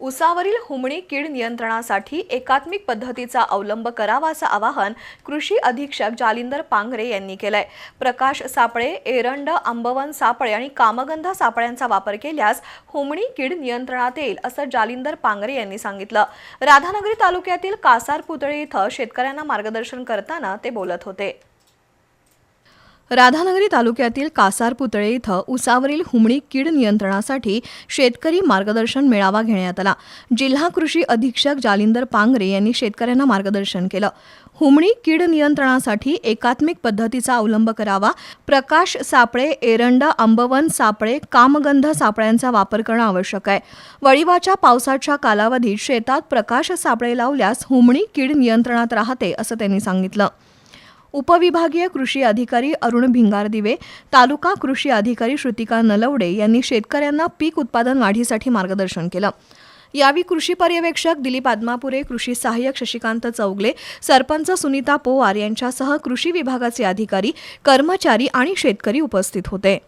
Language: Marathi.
उसावरील हुमणी कीड नियंत्रणासाठी एकात्मिक पद्धतीचा अवलंब करावा असं आवाहन कृषी अधीक्षक जालिंदर पांगरे यांनी केलंय. प्रकाश सापळे एरंड आंबवन सापळे आणि कामगंधा सापळ्यांचा वापर केल्यास हुमणी कीड नियंत्रणात येईल असं जालिंदर पांगरे यांनी सांगितलं. राधानगरी तालुक्यातील कासार पुतळे इथं शेतकऱ्यांना मार्गदर्शन करताना ते बोलत होते. राधानगरी तालुक्यातील कासार पुतळे इथं उसावरील हुमणी कीड नियंत्रणासाठी शेतकरी मार्गदर्शन मेळावा घेण्यात आला. जिल्हा कृषी अधीक्षक जालिंदर पांगरे यांनी शेतकऱ्यांना मार्गदर्शन केलं. हुमणी कीड नियंत्रणासाठी एकात्मिक पद्धतीचा अवलंब करावा प्रकाश सापळे एरंड आंबवन सापळे कामगंध सापळ्यांचा वापर करणं आवश्यक आहे. वळीवाच्या पावसाच्या कालावधीत शेतात प्रकाश सापळे लावल्यास हुमणी कीड नियंत्रणात राहते असं त्यांनी सांगितलं. उपविभागीय कृषी अधिकारी अरुण भिंगारदिवे तालुका कृषी अधिकारी श्रुतिका नलवडे यांनी शेतकऱ्यांना पीक उत्पादन वाढीसाठी मार्गदर्शन केलं. यावेळी कृषी पर्यवेक्षक दिलीप आदमापुरे कृषी सहाय्यक शशिकांत चौगले सरपंच सुनीता पोवार यांच्यासह कृषी विभागाचे अधिकारी कर्मचारी आणि शेतकरी उपस्थित होते.